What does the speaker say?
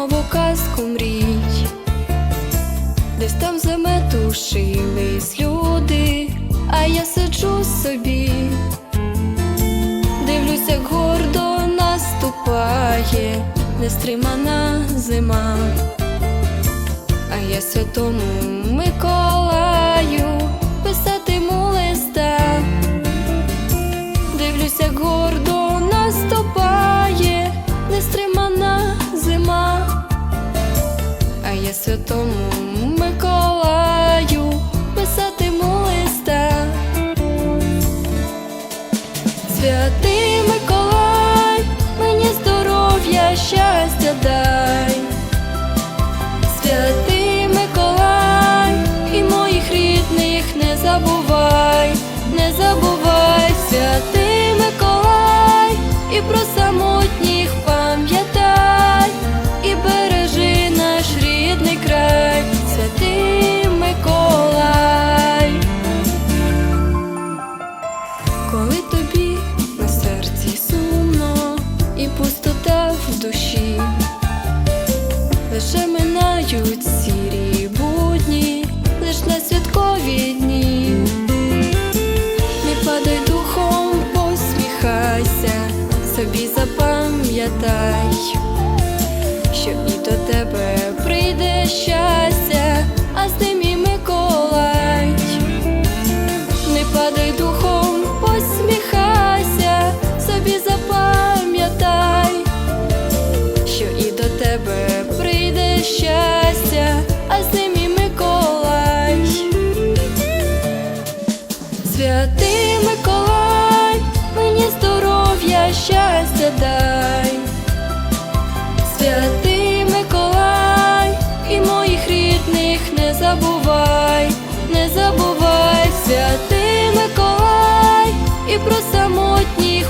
грудень, казку мрій. Десь там заметушились люди, а я сиджу собі, дивлюся, гордо наступає нестримана зима, А я душі, лише минають сірі будні, лиш на святкові дні. Не падай духом, посміхайся, собі запам'ятай, що і до тебе тебе прийде щастя, а з ним і Миколай. Святий Миколай, мені здоров'я, щастя дай, святий Миколай, і моїх рідних не забувай, не забувай, святий Миколай, і про самотніх.